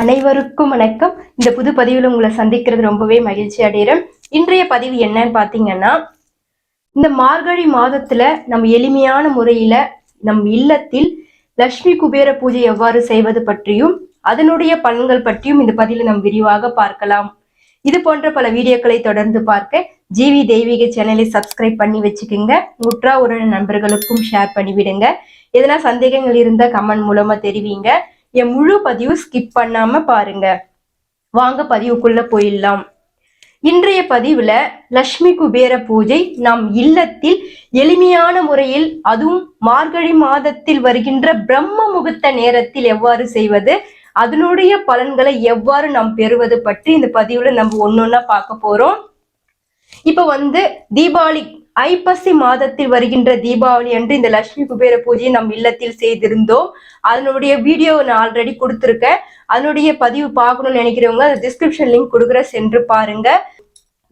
அனைவருக்கும் வணக்கம். இந்த புது பதிவில் உங்களை சந்திக்கிறது ரொம்பவே மகிழ்ச்சி அடைகிறேன். இன்றைய பதிவு என்னன்னு பார்த்தீங்கன்னா இந்த மார்கழி மாதத்துல நம்ம எளிமையான முறையில நம் இல்லத்தில் லட்சுமி குபேர பூஜை எவ்வாறு செய்வது பற்றியும் அதனுடைய பலன்கள் பற்றியும் இந்த பதிவில் நாம் விரிவாக பார்க்கலாம். இது போன்ற பல வீடியோக்களை தொடர்ந்து பார்க்க ஜிவி தெய்வீக சேனலை சப்ஸ்கிரைப் பண்ணி வச்சுக்கோங்க. உற்றா உறவு நண்பர்களுக்கும் ஷேர் பண்ணிவிடுங்க. எதனா சந்தேகங்கள் இருந்தால் கமெண்ட் மூலமா தெரிவிங்க. என் முழு பதிவு ஸ்கிப் பண்ணாம பாருங்க. வாங்க பதிவுக்குள்ள போயிடலாம். இன்றைய பதிவுல லட்சுமி குபேர பூஜை நம் இல்லத்தில் எளிமையான முறையில் அதுவும் மார்கழி மாதத்தில் வருகின்ற பிரம்ம முகூர்த்த நேரத்தில் எவ்வாறு செய்வது அதனுடைய பலன்களை எவ்வாறு நாம் பெறுவது பற்றி இந்த பதிவுல நம்ம ஒன்னொன்னா பார்க்க போறோம். இப்ப வந்து தீபாவளி ஐப்பசி மாதத்தில் வருகின்ற தீபாவளி அன்று இந்த லட்சுமி குபேர பூஜையை நம் இல்லத்தில் செய்திருந்தோம். அதனுடைய வீடியோ நான் ஆல்ரெடி கொடுத்துருக்கேன். அதனுடைய பதிவு பார்க்கணும்னு நினைக்கிறவங்க அந்த டிஸ்கிரிப்ஷன் லிங்க் கொடுக்குற சென்று பாருங்க.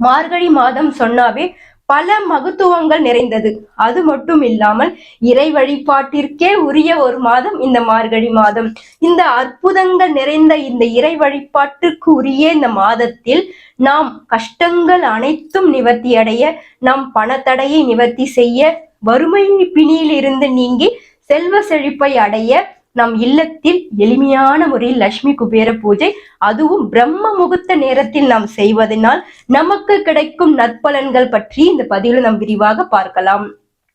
மார்கழி மாதம் சொன்னாவே பல மகத்துவங்கள் நிறைந்தது. அது மட்டும் இல்லாமல் இறை வழிபாட்டிற்கே உரிய ஒரு மாதம் இந்த மார்கழி மாதம். இந்த அற்புதங்கள் நிறைந்த இந்த இறை வழிபாட்டுக்கு உரிய இந்த மாதத்தில் நாம் கஷ்டங்கள் அனைத்தும் நிவர்த்தி அடைய நாம் பணத்தடையை நிவர்த்தி செய்ய வறுமை பிணியில் இருந்து நீங்கி செல்வ செழிப்பை அடைய நம் இல்லத்தில் எளிமையான முறையில் லட்சுமி குபேர பூஜை அதுவும் பிரம்ம முகூர்த்த நேரத்தில் நாம் செய்வதனால் நமக்கு கிடைக்கும் நற்பலன்கள் பற்றி இந்த பதிவில் நாம் விரிவாக பார்க்கலாம்.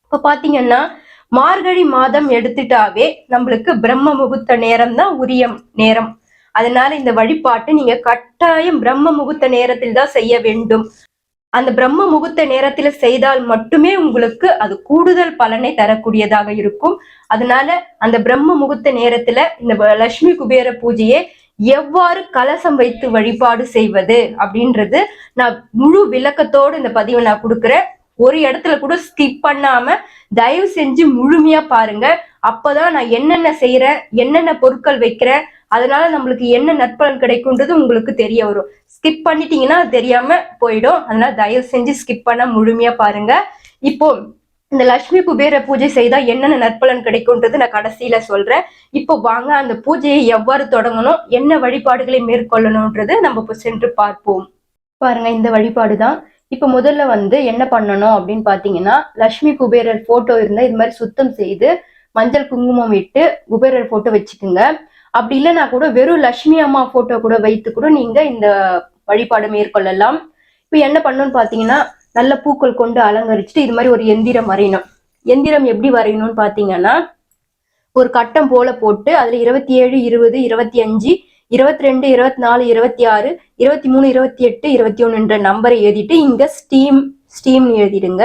இப்ப பாத்தீங்கன்னா மார்கழி மாதம் எடுத்துட்டாவே நம்மளுக்கு பிரம்ம முகூர்த்த நேரம் தான் உரிய நேரம். அதனால இந்த வழிபாட்டை நீங்க கட்டாயம் பிரம்ம முகூர்த்த நேரத்தில் தான் செய்ய வேண்டும். அந்த பிரம்ம முகூர்த்த நேரத்துல செய்தால் மட்டுமே உங்களுக்கு அது கூடுதல் பலனை தரக்கூடியதாக இருக்கும். அதனால அந்த பிரம்ம முகூர்த்த நேரத்துல இந்த லட்சுமி குபேர பூஜையை எவ்வாறு கலசம் வைத்து வழிபாடு செய்வது அப்படின்றது நான் முழு விளக்கத்தோடு இந்த பதிவை நான் கொடுக்குறேன். ஒரு இடத்துல கூட ஸ்கிப் பண்ணாம தயவு செஞ்சு முழுமையா பாருங்க. அப்பதான் நான் என்னென்ன செய்யறேன் என்னென்ன பொருட்கள் வைக்கிறேன் அதனால நம்மளுக்கு என்ன நற்பலன் கிடைக்கும்ன்றது உங்களுக்கு தெரிய வரும். ஸ்கிப் பண்ணிட்டீங்கன்னா தெரியாம போயிடும். அதனால தயவு செஞ்சு ஸ்கிப் பண்ண முழுமையா பாருங்க. இப்போ இந்த லட்சுமி குபேர பூஜை செய்தா என்னென்ன நற்பலன் கிடைக்கும்ன்றது நான் கடைசியில சொல்றேன். இப்போ வாங்க அந்த பூஜையை எவ்வாறு தொடங்கணும்? என்ன வழிபாடுகளை மேற்கொள்ளணும்ன்றது நம்ம இப்போ சென்று பார்ப்போம். பாருங்க இந்த வழிபாடு தான் இப்போ முதல்ல வந்து என்ன பண்ணணும் அப்படின்னு பாத்தீங்கன்னா லட்சுமி குபேரர் போட்டோ இருந்தா இது மாதிரி சுத்தம் செய்து மஞ்சள் குங்குமம் இட்டு குபேரர் போட்டோ வச்சுக்குங்க. அப்படி இல்லைனா கூட வெறும் லட்சுமி அம்மா போட்டோ கூட வைத்து கூட நீங்க இந்த வழிபாடு மேற்கொள்ளலாம். இப்போ என்ன பண்ணணும்னு பாத்தீங்கன்னா நல்ல பூக்கள் கொண்டு அலங்கரிச்சுட்டு இது மாதிரி ஒரு எந்திரம் வரையணும். எந்திரம் எப்படி வரையணும்னு பாத்தீங்கன்னா ஒரு கட்டம் போல போட்டு அதுல இருபத்தி ஏழு இருபது இருபத்தி அஞ்சு இருபத்தி ரெண்டு இருபத்தி நாலு இருபத்தி ஆறு இருபத்தி மூணு இருபத்தி எட்டு இருபத்தி ஒண்ணுன்ற நம்பரை எழுதிட்டு இங்க ஸ்டீம் ஸ்டீம்னு எழுதிடுங்க.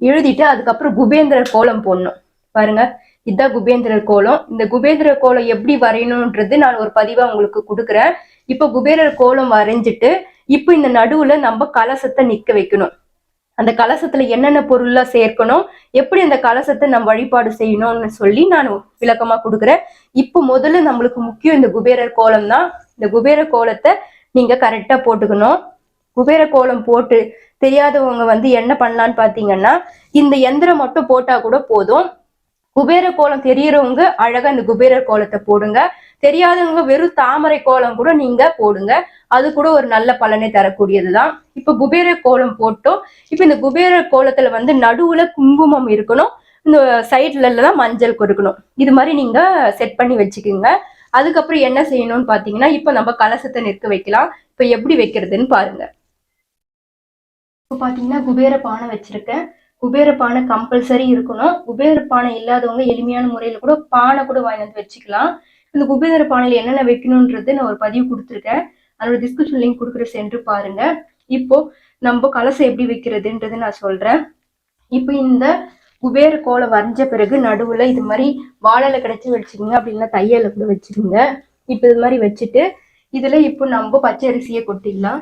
எழுதிட்டு அதுக்கப்புறம் குபேந்திரர் கோலம் போடணும். பாருங்க. இதுதான் குபேந்திரர் கோலம். இந்த குபேந்திரர் கோலம் எப்படி வரையணும்ன்றது நான் ஒரு பதிவா உங்களுக்கு கொடுக்குறேன். இப்போ குபேரர் கோலம் வரைஞ்சிட்டு இப்போ இந்த நடுவுல நம்ம கலசத்தை நிக்க வைக்கணும். அந்த கலசத்துல என்னென்ன பொருள்லாம் சேர்க்கணும் எப்படி அந்த கலசத்தை நம்ம வழிபாடு செய்யணும்னு சொல்லி நான் விளக்கமா கொடுக்குறேன். இப்போ முதல்ல நம்மளுக்கு முக்கியம் இந்த குபேரர் கோலம் தான். இந்த குபேர கோலத்தை நீங்க கரெக்டா போட்டுக்கணும். குபேர கோலம் போட்டு தெரியாதவங்க வந்து என்ன பண்ணலான்னு பாத்தீங்கன்னா இந்த எந்திரம் மட்டும் போட்டா கூட போதும். குபேர கோலம் தெரியறவங்க அழகா இந்த குபேரர் கோலத்தை போடுங்க. தெரியாதவங்க வெறும் தாமரை கோலம் கூட நீங்க போடுங்க. அது கூட ஒரு நல்ல பலனை தரக்கூடியதுதான். இப்ப குபேர கோலம் போட்டோம். இப்ப இந்த குபேர கோலத்துல வந்து நடுவுல குங்குமம் இருக்கணும். இந்த சைட்ல எல்லாம் மஞ்சள் கொடுக்கணும். இது மாதிரி நீங்க செட் பண்ணி வச்சுக்கோங்க. அதுக்கப்புறம் என்ன செய்யணும்னு பாத்தீங்கன்னா இப்ப நம்ம கலசத்தை நிற்க வைக்கலாம். இப்ப எப்படி வைக்கிறதுன்னு பாருங்க. இப்போ பாத்தீங்கன்னா குபேர பானை வச்சிருக்கேன். குபேர பானை கம்பல்சரி இருக்கணும். குபேர பானை இல்லாதவங்க எளிமையான முறையில் கூட பானை கூட வாங்கி வந்து வச்சுக்கலாம். இந்த குபேர பானையில் என்னென்ன வைக்கணுன்றது நான் ஒரு பதிவு கொடுத்துருக்கேன். அதோட டிஸ்கிரிப்ஷன் லிங்க் கொடுக்குற சென்று பாருங்க. இப்போ நம்ம கலசம் எப்படி வைக்கிறதுன்றது நான் சொல்றேன். இப்போ இந்த குபேர கோலம் வரைஞ்ச பிறகு நடுவில் இது மாதிரி வாழலை கிடைச்சி வச்சுக்கோங்க. அப்படின்னா தையல கூட வச்சுக்கோங்க. இப்போ இது மாதிரி வச்சுட்டு இதில் இப்போ நம்ம பச்சை அரிசியை கொட்டிடலாம்.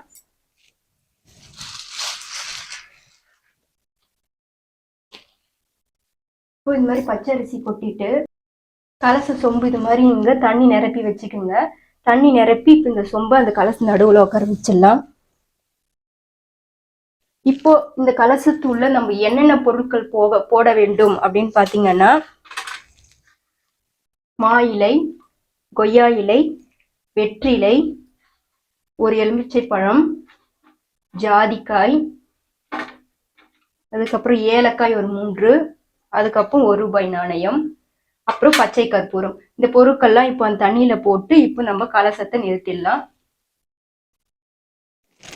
இப்போ இந்த மாதிரி பச்சை அரிசி கொட்டிட்டு கலச சொம்பு இது மாதிரி இங்க தண்ணி நிரப்பி வச்சுக்கோங்க. தண்ணி நிரப்பி இப்போ இந்த சொம்பை அந்த கலச நடுவில் உட்கார வச்சிடலாம். இப்போ இந்த கலசத்துள்ள நம்ம என்னென்ன பொருட்கள் போக போட வேண்டும் அப்படின்னு பார்த்தீங்கன்னா மா இலை கொய்யா இலை வெற்றிலை ஒரு எலுமிச்சை பழம் ஜாதிக்காய் அதுக்கப்புறம் ஏலக்காய் ஒரு மூன்று அதுக்கப்புறம் ஒரு ரூபாய் நாணயம் அப்புறம் பச்சை கற்பூரம். இந்த பொருட்கள்லாம் இப்போ அந்த தண்ணியில போட்டு இப்போ நம்ம கலசத்தை நிறுத்திடலாம்.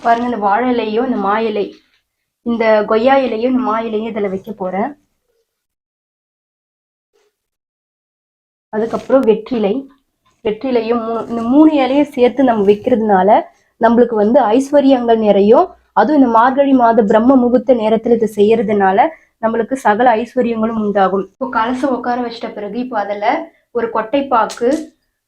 பாருங்க இந்த வாழை இலையும் இந்த மா இலை இந்த கொய்யா இலையும் இந்த மா இலையும் இதுல வைக்க போறேன். அதுக்கப்புறம் வெற்றிலை. வெற்றிலையும் மூணு இந்த மூணு இலையும் சேர்த்து நம்ம வைக்கிறதுனால நம்மளுக்கு வந்து ஐஸ்வர்யங்கள் நிறையும். அதுவும் இந்த மார்கழி மாத பிரம்ம முகூர்த்த நேரத்துல இதை செய்யறதுனால நம்மளுக்கு சகல ஐஸ்வர்யங்களும் உண்டாகும். இப்போ கலசம் உட்கார வச்சிட்ட பிறகு இப்போ அதுல ஒரு கொட்டைப்பாக்கு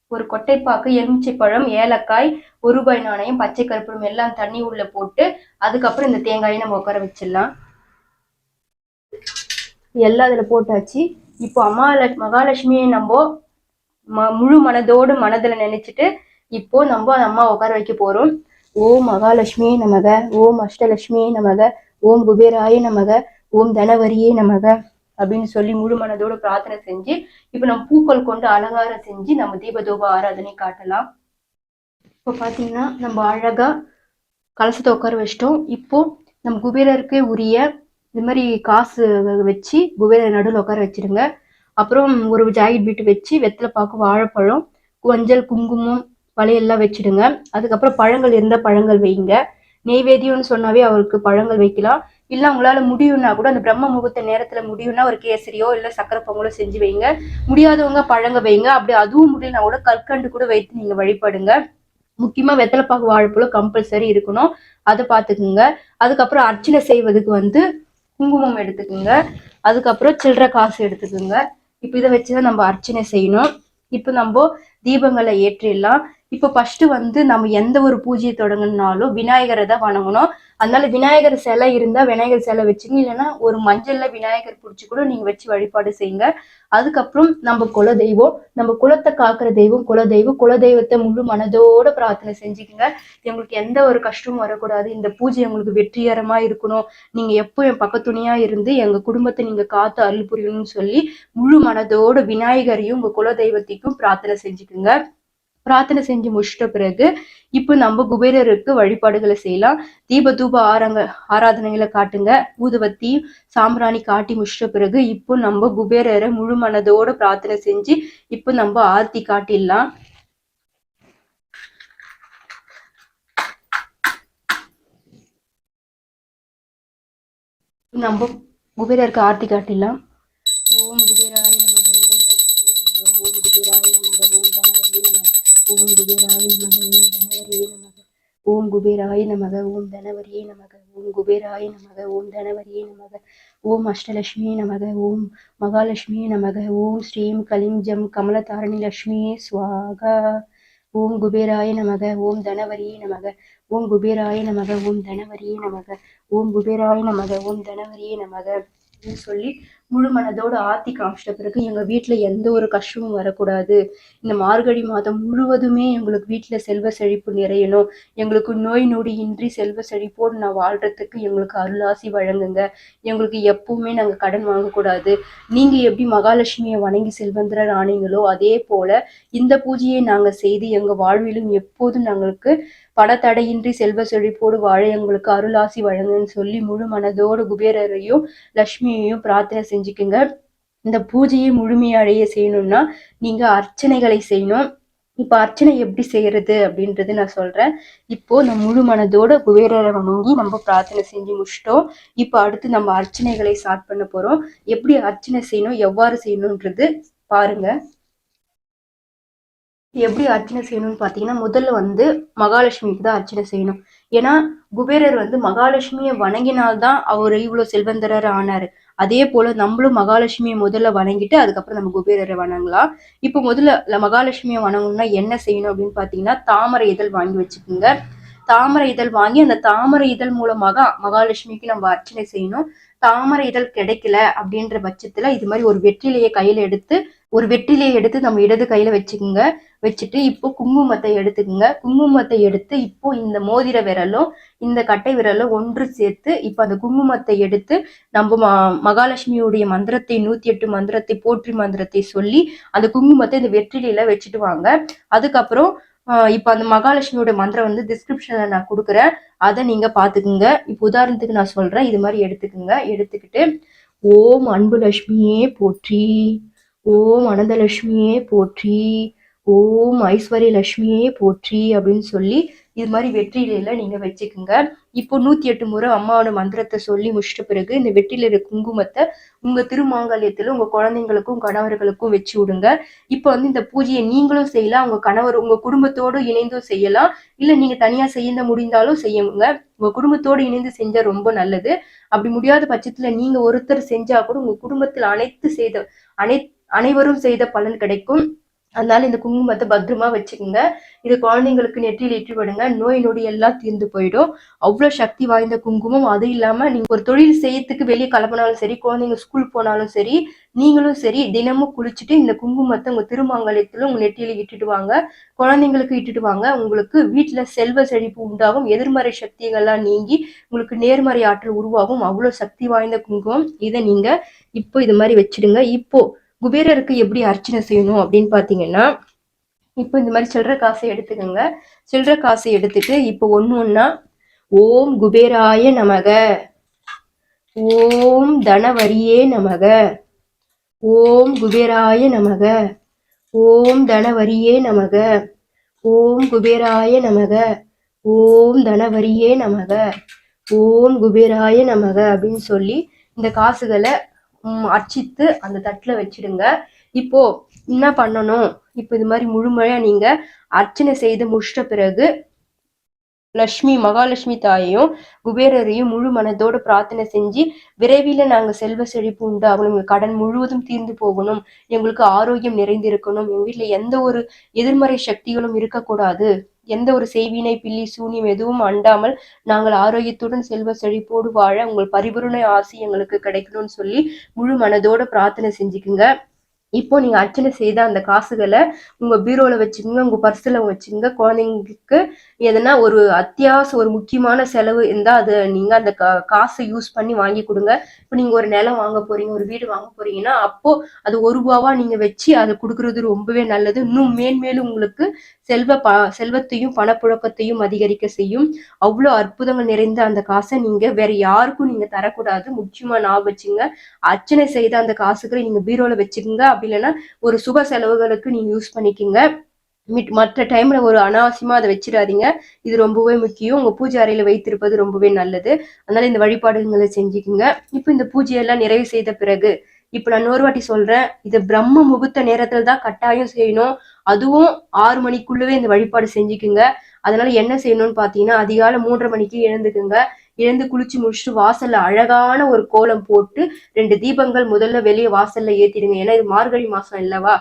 ஒரு கொட்டைப்பாக்கு எலுமிச்சை பழம் ஏலக்காய் ஒரு ரூபாய் நாணயம் பச்சை கற்பூரம் எல்லாம் தண்ணி உள்ள போட்டு அதுக்கப்புறம் இந்த தேங்காயை நம்ம உட்கார வச்சிடலாம். எல்லாம் அதுல போட்டாச்சு. இப்போ அம்மா மகாலட்சுமியை நம்ம ம- முழு மனதோடு மனதுல நினைச்சிட்டு இப்போ நம்ம அந்த அம்மா உட்கார வைக்க போறோம். ஓம் மகாலட்சுமியே நமக ஓம் அஷ்டலட்சுமியே நமக ஓம் குபேராய நமக ஓம் தனவரியே நமக அப்படின்னு சொல்லி முழு மனதோட பிரார்த்தனை செஞ்சு இப்போ நம்ம பூக்கள் கொண்டு அலங்காரம் செஞ்சு நம்ம தீபதோப ஆராதனை காட்டலாம். இப்போ பாத்தீங்கன்னா நம்ம அழகா கலசத்தை உட்கார வச்சிட்டோம். இப்போ நம்ம குபேரருக்கே உரிய இந்த மாதிரி காசு வச்சு குபேரர் நடுவில் உட்கார வச்சிருங்க. அப்புறம் ஒரு ஜாக்கெட் பீட்டு வச்சு வெத்தலை பாக்கு வாழைப்பழம் மஞ்சள் குங்குமம் வளையல்லாம் வச்சிடுங்க. அதுக்கப்புறம் பழங்கள் இருந்தால் பழங்கள் வைங்க? நெய்வேத்தியம்னு சொன்னாவே அவருக்கு பழங்கள் வைக்கலாம். இல்லை உங்களால் முடியும்னா கூட அந்த பிரம்ம முகூர்த்த நேரத்தில் முடியும்னா ஒரு கேசரியோ இல்லை சக்கரை பொங்கலோ செஞ்சு வைங்க. முடியாதவங்க பழங்க வைங்க. அப்படி அதுவும் முடியலனா கூட கற்கண்டு கூட வைத்து நீங்கள் வழிபடுங்க. முக்கியமாக வெத்தலைப்பாக்கு வாழைப்பழம் கம்பல்சரி இருக்கணும். அதை பார்த்துக்குங்க. அதுக்கப்புறம் அர்ச்சனை செய்வதுக்கு வந்து குங்குமம் எடுத்துக்குங்க. அதுக்கப்புறம் சில்லறை காசு எடுத்துக்குங்க. இப்போ இதை வச்சு தான் நம்ம அர்ச்சனை செய்யணும். இப்போ நம்ம தீபங்களை ஏற்றிடலாம். இப்போ ஃபர்ஸ்ட் வந்து நம்ம எந்த ஒரு பூஜையை தொடங்கினாலும் விநாயகரை தான் வணங்கணும். அதனால விநாயகர் சிலை இருந்தா விநாயகர் சிலை வச்சுங்க. இல்லைன்னா ஒரு மஞ்சள்ல விநாயகர் பிடிச்சி கூட நீங்க வச்சு வழிபாடு செய்யுங்க. அதுக்கப்புறம் நம்ம குல தெய்வம் நம்ம குலத்தை காக்குற தெய்வம் குல தெய்வம் குல தெய்வத்தை முழு மனதோட பிரார்த்தனை செஞ்சுக்கோங்க. எங்களுக்கு எந்த ஒரு கஷ்டமும் வரக்கூடாது. இந்த பூஜை உங்களுக்கு வெற்றிகரமா இருக்கணும். நீங்க எப்போ என் பக்கத்துணையா இருந்து எங்க குடும்பத்தை நீங்க காத்து அருள் புரியணும்னு சொல்லி முழு மனதோட விநாயகரையும் உங்க குல தெய்வத்தையும் பிரார்த்தனை செஞ்சுக்குங்க. பிரார்த்தனை செஞ்சு முடிச்சிட்ட பிறகு இப்போ நம்ம குபேரருக்கு வழிபாடுகளை செய்யலாம். தீப தூப ஆரங்க ஆராதனைகளை காட்டுங்க. ஊதுவத்தி சாம்பிராணி காட்டி முடிச்சிட்ட பிறகு இப்போ நம்ம குபேரரை முழு மனதோட பிரார்த்தனை செஞ்சு இப்போ நம்ம ஆர்த்தி காட்டிடலாம். நம்ம குபேரருக்கு ஆர்த்தி காட்டிடலாம். ஓம் குபேராய நமக ஓம் தனவரியே நமக ஓம் குபேராய நமக ஓம் தனவரியே நமக ஓம் அஷ்டலட்சுமியே நமக ஓம் மகாலட்சுமியே நமக ஓம் அஷ்டலட்சுமி நமக ஓம் மகாலட்சுமி நமக ஓம் ஸ்ரீம் கலிம் ஜம் கமலதாரணி லட்சுமியே சுவாகா ஓம் குபேராய நமக ஓம் தனவரியே நமக ஓம் குபேராய நமக ஓம் தனவரியே நமக ஓம் குபேராய நமக ஓம் தனவரியே நமக சொல்லி முழு மனதோட ஆத்தி காமிச்சிட்ட பிறகு எங்கள் வீட்டில் எந்த ஒரு கஷ்டமும் வரக்கூடாது. இந்த மார்கழி மாதம் முழுவதுமே எங்களுக்கு வீட்டில் செல்வ செழிப்பு நிறையணும். எங்களுக்கு நோய் நொடி இன்றி செல்வ செழிப்போடு நான் வாழ்றதுக்கு எங்களுக்கு அருளாசி வழங்குங்க. எங்களுக்கு எப்பவுமே நாங்கள் கடன் வாங்கக்கூடாது. நீங்க எப்படி மகாலட்சுமியை வணங்கி செல்வந்தரர் ஆனீங்களோ அதே போல இந்த பூஜையை நாங்கள் செய்து எங்கள் வாழ்விலும் எப்போதும் நாங்களுக்கு பணத்தடையின்றி செல்வ செழிப்போடு வாழ எங்களுக்கு அருளாசி வழங்குன்னு சொல்லி முழு மனதோடு குபேரரையும் லக்ஷ்மியையும் பிரார்த்தனை செஞ்சுக்குங்க. இந்த பூஜையை முழுமையடைய செய்யணும்னா நீங்க அர்ச்சனைகளை செய்யணும். இப்போ அர்ச்சனை எப்படி செய்யறது அப்படின்றது நான் சொல்றேன். இப்போ நம்ம முழு மனதோட குபேரரை வணங்கி நம்ம பிரார்த்தனை செஞ்சு முடிச்சிட்டோம். இப்போ அடுத்து நம்ம அர்ச்சனைகளை ஸ்டார்ட் பண்ண போறோம். எப்படி அர்ச்சனை செய்யணும் எவ்வாறு செய்யணுன்றது பாருங்க. எப்படி அர்ச்சனை செய்யணும்னு பார்த்தீங்கன்னா முதல்ல வந்து மகாலட்சுமிக்கு தான் அர்ச்சனை செய்யணும். ஏன்னா குபேரர் வந்து மகாலட்சுமியை வணங்கினால்தான் அவர் இவ்வளோ செல்வந்தரர் ஆனாரு. அதே போல நம்மளும் மகாலட்சுமியை முதல்ல வணங்கிட்டு அதுக்கப்புறம் நம்ம குபேரரை வணங்கலாம். இப்போ முதல்ல மகாலட்சுமியை வணங்கணும்னா என்ன செய்யணும் அப்படின்னு பார்த்தீங்கன்னா தாமரை இதழ் வாங்கி வச்சுக்கோங்க. தாமரை இதழ் வாங்கி அந்த தாமரை இதழ் மூலமாக மகாலட்சுமிக்கு நம்ம அர்ச்சனை செய்யணும். தாமரை இதழ் கிடைக்கல அப்படின்ற பட்சத்துல இது மாதிரி ஒரு வெற்றிலையை கையில எடுத்து ஒரு வெற்றிலையை எடுத்து நம்ம இடது கையில வச்சுக்கோங்க. வச்சுட்டு இப்போ குங்குமத்தை எடுத்துக்கோங்க. குங்குமத்தை எடுத்து இப்போ இந்த மோதிர விரலும் இந்த கட்டை விரலும் ஒன்று சேர்த்து இப்போ அந்த குங்குமத்தை எடுத்து நம்ம ம- மகாலட்சுமியுடைய மந்திரத்தை நூத்தி எட்டு மந்திரத்தை போற்றி மந்திரத்தை சொல்லி அந்த குங்குமத்தை இந்த வெற்றிலையில வச்சுட்டு வாங்க. அதுக்கப்புறம் இப்போ இப்ப அந்த மகாலட்சுமியோட மந்திரம் வந்து டிஸ்கிரிப்ஷன்ல நான் கொடுக்குறேன். அதை நீங்க பாத்துக்குங்க இப்போ உதாரணத்துக்கு நான் சொல்றேன். இது மாதிரி எடுத்துக்குங்க. எடுத்துக்கிட்டு ஓம் அன்பு லட்சுமியே போற்றி. ஓம் அனந்தலட்சுமியே போற்றி. ஓம் ஐஸ்வர்ய லட்சுமியே போற்றி அப்படின்னு சொல்லி இது மாதிரி வெற்றிலையில நீங்க வச்சுக்குங்க. இப்போ நூத்தி எட்டு முறை அம்மாவோட மந்திரத்தை சொல்லி முடிச்சிட்ட பிறகு இந்த வெற்றிலையில குங்குமத்தை உங்க திருமாங்கல்யத்துல உங்க குழந்தைங்களுக்கும் கணவர்களுக்கும் வச்சு விடுங்க. இப்போ வந்து இந்த பூஜையை நீங்களும் செய்யலாம் உங்க கணவர் உங்க குடும்பத்தோடு இணைந்தும் செய்யலாம். இல்ல நீங்க தனியா செய்ய முடிந்தாலும் செய்யுங்க. உங்க குடும்பத்தோடு இணைந்து செஞ்சா ரொம்ப நல்லது. அப்படி முடியாத பட்சத்துல நீங்க ஒருத்தர் செஞ்சா கூட உங்க குடும்பத்தில் அனைத்து செய்த அனை அனைவரும் செய்த பலன் கிடைக்கும். அதனால இந்த குங்குமத்தை பத்திரமா வச்சுக்கோங்க. இது குழந்தைங்களுக்கு நெற்றியில் ஏற்றி விடுங்க. நோய் நொடி எல்லாம் தீர்ந்து போயிடும். அவ்வளோ சக்தி வாய்ந்த குங்குமம். அது இல்லாம நீங்க ஒரு தொழில் செய்யறதுக்கு வெளியே கிளம்பினாலும் சரி குழந்தைங்க ஸ்கூல் போனாலும் சரி நீங்களும் சரி தினமும் குளிச்சுட்டு இந்த குங்குமத்தை உங்க திருமாங்கல்யத்துல உங்க நெற்றியில இட்டுட்டு வாங்க. குழந்தைங்களுக்கு இட்டுட்டு வாங்க. உங்களுக்கு வீட்டுல செல்வ செழிப்பு உண்டாகும். எதிர்மறை சக்திகள்லாம் நீங்கி உங்களுக்கு நேர்மறை ஆற்றல் உருவாகும். அவ்வளோ சக்தி வாய்ந்த குங்குமம். இதை நீங்க இப்போ இது மாதிரி வச்சிடுங்க. இப்போ குபேரருக்கு எப்படி அர்ச்சனை செய்யணும் அப்படின்னு பார்த்தீங்கன்னா இப்போ இந்த மாதிரி சில்லற காசை எடுத்துக்கோங்க. சில்லற காசை எடுத்துட்டு இப்போ ஒன்று ஒன்றா ஓம் குபேராய நமக. ஓம் தனவரியே நமக. ஓம் குபேராய நமக. ஓம் தனவரியே நமக. ஓம் குபேராய நமக. ஓம் தனவரியே நமக. ஓம் குபேராய நமக அப்படின்னு சொல்லி இந்த காசுகளை ம், அர்ச்சித்து அந்த தட்டுல வச்சிடுங்க. இப்போ என்ன பண்ணணும்? இப்போ இது மாதிரி முழுமையா நீங்க அர்ச்சனை செய்து முடிச்சிட்ட பிறகு லக்ஷ்மி மகாலட்சுமி தாயையும் குபேரரையும் முழு மனதோடு பிரார்த்தனை செஞ்சு விரைவில் நாங்கள் செல்வ செழிப்பு உண்டாகணும் எங்கள் கடன் முழுவதும் தீர்ந்து போகணும். எங்களுக்கு ஆரோக்கியம் நிறைந்திருக்கணும். எங்கள் வீட்டில் எந்த ஒரு எதிர்மறை சக்திகளும் இருக்கக்கூடாது. எந்த ஒரு செய்வினை பில்லி சூனியம் எதுவும் அண்டாமல் நாங்கள் ஆரோக்கியத்துடன் செல்வ செழிப்போடு வாழ உங்கள் பரிபூரண ஆசி எங்களுக்கு கிடைக்கணும்னு சொல்லி முழு மனதோட பிரார்த்தனை செஞ்சுக்குங்க. இப்போ நீங்க அர்ச்சனை செய்த அந்த காசுகளை உங்க பீரோல வச்சுக்கோங்க உங்க பர்ஸ்ல வச்சுக்கோங்க. குழந்தைங்களுக்கு எதனா ஒரு அத்தியாவசிய ஒரு முக்கியமான செலவு இருந்தா அது நீங்க அந்த கா- காசை யூஸ் பண்ணி வாங்கி கொடுங்க. இப்போ நீங்க ஒரு நிலம் வாங்க போறீங்க ஒரு வீடு வாங்க போறீங்கன்னா அப்போ அது ஒரு ரூபாவா நீங்க வச்சு அதை கொடுக்கறது ரொம்பவே நல்லது. இன்னும் மேன்மேலும் உங்களுக்கு செல்வ ப செல்வத்தையும் பணப்புழக்கத்தையும் அதிகரிக்க செய்யும். அவ்வளோ அற்புதங்கள் நிறைந்த அந்த காசை நீங்க வேற யாருக்கும் நீங்க தரக்கூடாது. முக்கியமா நான் வச்சுங்க. அர்ச்சனை செய்த அந்த காசுகளை நீங்க பீரோல வச்சுக்கோங்க. அப்படி இல்லைன்னா ஒரு சுப செலவுகளுக்கு நீங்க யூஸ் பண்ணிக்கோங்க. மிட்- மற்ற டைம்ல ஒரு அனாவசியமா அதை வச்சிடாதீங்க. இது ரொம்பவே முக்கியம். உங்க பூஜை அறையில வைத்திருப்பது ரொம்பவே நல்லது. அதனால இந்த வழிபாடுகளை செஞ்சுக்குங்க. இப்போ இந்த பூஜையெல்லாம் நிறைவு செய்த பிறகு இப்ப நான் இன்னொரு வாட்டி சொல்றேன். இது பிரம்ம முகூர்த்த நேரத்துல தான் கட்டாயம் செய்யணும். அதுவும் ஆறு மணிக்குள்ளவே இந்த வழிபாடு செஞ்சுக்குங்க. அதனால என்ன செய்யணும்னு பாத்தீங்கன்னா அதிகாலை மூன்றரை மணிக்கு எழுந்துக்குங்க. எழுந்து குளிச்சு முடிச்சுட்டு வாசல்ல அழகான ஒரு கோலம் போட்டு ரெண்டு தீபங்கள் முதல்ல வெளியே வாசல்ல ஏத்திடுங்க. ஏன்னா இது மார்கழி மாசம் இல்லவா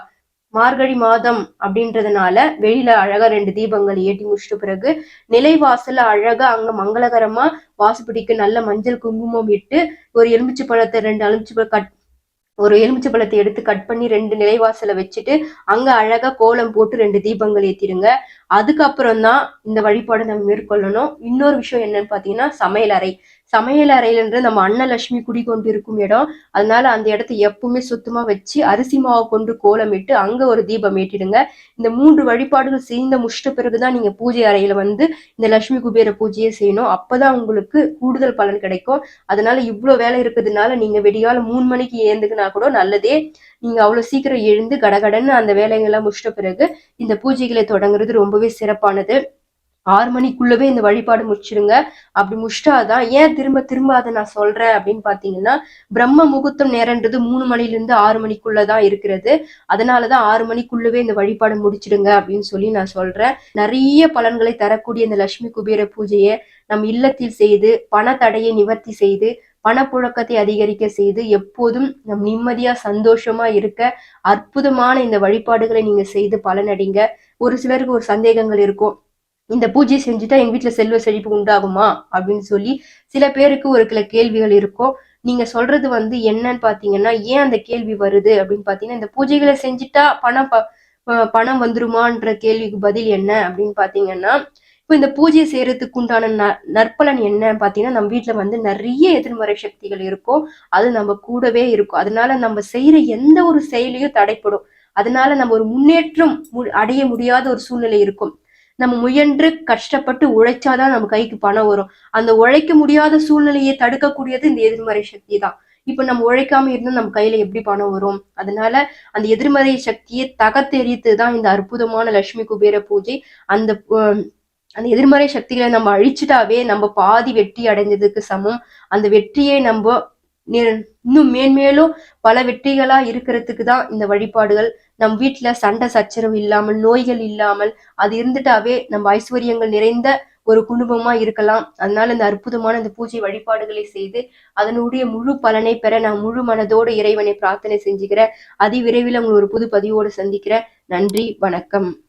மார்கழி மாதம் அப்படின்றதுனால வெளியில அழகா ரெண்டு தீபங்கள் ஏற்றி முடிச்சிட்ட பிறகு நிலைவாசல்ல அழகா அங்க மங்களகரமா வாசுபடிக்கு நல்ல மஞ்சள் குங்குமம் இட்டு ஒரு எலுமிச்சை பழத்தை ரெண்டு எலுமிச்சை பழம் கட் ஒரு எலுமிச்சை பழத்தை எடுத்து கட் பண்ணி ரெண்டு நிலைவாசலை வச்சுட்டு அங்க அழகா கோலம் போட்டு ரெண்டு தீபங்கள் ஏத்திடுங்க அதுக்கப்புறம் தான் இந்த வழிபாடு நம்ம மேற்கொள்ளணும். இன்னொரு விஷயம் என்னன்னு பாத்தீங்கன்னா சமையல் அறை சமையல் அறையிலிருந்து நம்ம அன்னலட்சுமி குடிகொண்டு இருக்கும் இடம். அதனால அந்த இடத்த எப்பவுமே சுத்தமா வச்சு அரிசி மாவு கொண்டு கோலமிட்டு அங்க ஒரு தீபம் ஏற்றிடுங்க. இந்த மூன்று வழிபாடுகள் செய்த முடிச்சிட்ட பிறகுதான் நீங்க பூஜை அறையில வந்து இந்த லட்சுமி குபேர பூஜையை செய்யணும். அப்பதான் உங்களுக்கு கூடுதல் பலன் கிடைக்கும். அதனால இவ்வளவு வேலை இருக்கிறதுனால நீங்க வெடிகால மூணு மணிக்கு ஏந்துக்குனா கூட நல்லதே. நீங்க அவ்வளவு சீக்கிரம் எழுந்து கடகடன்னு அந்த வேலைங்கெல்லாம் முடிச்சிட்ட பிறகு இந்த பூஜைகளை தொடங்குறது ரொம்பவே சிறப்பானது. ஆறு மணிக்குள்ளவே இந்த வழிபாடு முடிச்சிடுங்க அப்படி முடிச்சிட்டாதான் ஏன் திரும்ப திரும்ப அதை நான் சொல்றேன் அப்படின்னு பாத்தீங்கன்னா பிரம்ம முகூர்த்தம் நேரன்றது மூணு மணிலிருந்து ஆறு மணிக்குள்ளதான் இருக்கிறது. அதனாலதான் ஆறு மணிக்குள்ளவே இந்த வழிபாடு முடிச்சிடுங்க அப்படின்னு சொல்லி நான் சொல்றேன். நிறைய பலன்களை தரக்கூடிய இந்த லட்சுமி குபேர பூஜையை நம் இல்லத்தில் செய்து பண தடையை நிவர்த்தி செய்து பணப்புழக்கத்தை அதிகரிக்க செய்து எப்போதும் நம் நிம்மதியா சந்தோஷமா இருக்க அற்புதமான இந்த வழிபாடுகளை நீங்க செய்து பலனடைங்க. ஒரு சிலருக்கு ஒரு சந்தேகங்கள் இருக்கும். இந்த பூஜை செஞ்சுட்டா எங்க வீட்டுல செல்வ செழிப்பு உண்டாகுமா? அப்படின்னு சொல்லி சில பேருக்கு ஒரு சில கேள்விகள் இருக்கும். நீங்க சொல்றது வந்து என்னன்னு பாத்தீங்கன்னா ஏன் அந்த கேள்வி வருது? அப்படின்னு பாத்தீங்கன்னா இந்த பூஜைகளை செஞ்சுட்டா பணம் ப- பணம் வந்துருமான்ற கேள்விக்கு பதில் என்ன? அப்படின்னு பாத்தீங்கன்னா இப்போ இந்த பூஜை செய்யறதுக்கு உண்டான ந- நற்பலன் என்ன பார்த்தீங்கன்னா நம்ம வீட்டில் வந்து நிறைய எதிர்மறை சக்திகள் இருக்கும். அது நம்ம கூடவே இருக்கும். அதனால நம்ம செய்யற எந்த ஒரு செயலையும் தடைப்படும். அதனால நம்ம ஒரு முன்னேற்றம் மு- அடைய முடியாத ஒரு சூழ்நிலை இருக்கும். நம்ம முயன்று கஷ்டப்பட்டு உழைச்சாதான் நம்ம கைக்கு பணம் வரும். அந்த உழைக்க முடியாத சூழ்நிலையை தடுக்கக்கூடியது இந்த எதிர்மறை சக்தி தான். இப்ப நம்ம உழைக்காம இருந்தா நம்ம கையில எப்படி பணம் வரும்? அதனால அந்த எதிர்மறை சக்தியை தகத்தெறித்து தான் இந்த அற்புதமான லட்சுமி குபேர பூஜை. அந்த அந்த எதிர்மறை சக்திகளை நம்ம அழிச்சிட்டாவே நம்ம பாதி வெற்றி அடைஞ்சதுக்கு சமம். அந்த வெற்றியை நம்ம நி- இன்னும் மேன்மேலும் பல வெற்றிகளா இருக்கிறதுக்கு தான் இந்த வழிபாடுகள் நம் வீட்டுல சண்டை சச்சரவு இல்லாமல் நோய்கள் இல்லாமல் அது இருந்துட்டாவே நம்ம ஐஸ்வர்யங்கள் நிறைந்த ஒரு குடும்பமா இருக்கலாம். அதனால இந்த அற்புதமான இந்த பூஜை வழிபாடுகளை செய்து அதனுடைய முழு பலனை பெற நான் முழு மனதோடு இறைவனை பிரார்த்தனை செஞ்சுக்கிறேன். அதிவிரைவில் உங்களை ஒரு புது பதிவோடு சந்திக்கிறேன். நன்றி வணக்கம்.